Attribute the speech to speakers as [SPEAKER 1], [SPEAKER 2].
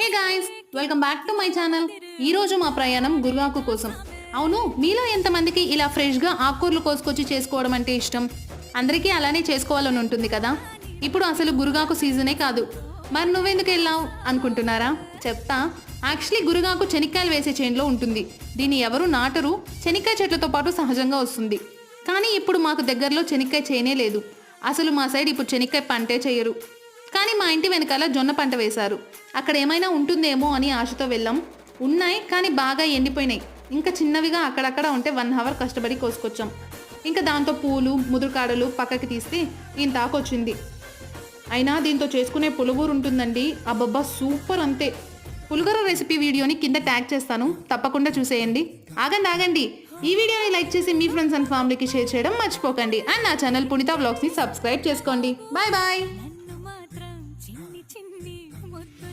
[SPEAKER 1] Hey guys welcome back to my channel. ఈ రోజు మా ప్రయాణం గురుగాకు కోసం. అవును మీలో ఎంతమందికి ఇలా ఫ్రెష్గా ఆకుకూరలు కోసుకొచ్చి చేసుకోవడం అంటే ఇష్టం? అందరికీ అలానే చేసుకోవాలని ఉంటుంది కదా? ఇప్పుడు అసలు గురుగాకు సీజనే కాదు. మరి నువ్వెందుకు వెళ్ళావు అనుకుంటున్నారా? చెప్తా. యాక్చువల్లీ గురుగాకు చెనిక్కాయలు వేసే చేనులో ఉంటుంది. దీన్ని ఎవరు నాటరు? చెనిక్కాయ చెట్లతో పాటు సహజంగా వస్తుంది. కానీ ఇప్పుడు మాకు దగ్గరలో చెనిక్కాయ చేనే లేదు. అసలు మా సైడ్ ఇప్పుడు చెనిక్కాయ పంటే చేయరు. కానీ మా ఇంటి వెనకాల జొన్న పంట వేశారు. అక్కడ ఏమైనా ఉంటుందేమో అని ఆశతో వెళ్ళాం. ఉన్నాయి కానీ బాగా ఎండిపోయినాయి. ఇంకా చిన్నవిగా అక్కడక్కడ ఉంటే వన్ అవర్ కష్టపడి కోసుకొచ్చాం. ఇంకా దాంతో పూలు ముదురుకాడలు పక్కకి తీస్తే ఇంత ఆకొచ్చింది అయినా దీంతో చేసుకునే పులుగూరు ఉంటుందండి. అబ్బబ్బా సూపర్ అంతే. పులుగూర రెసిపీ వీడియోని కింద ట్యాగ్ చేస్తాను. తప్పకుండా చూసేయండి. ఆగండి ఆగండి. ఈ వీడియోని లైక్ చేసి మీ ఫ్రెండ్స్ అండ్ ఫ్యామిలీకి షేర్ చేయడం మర్చిపోకండి. అండ్ నా ఛానల్ పుణిత వ్లాగ్స్ని సబ్స్క్రైబ్ చేసుకోండి. Bye bye. ಮುದ್ದು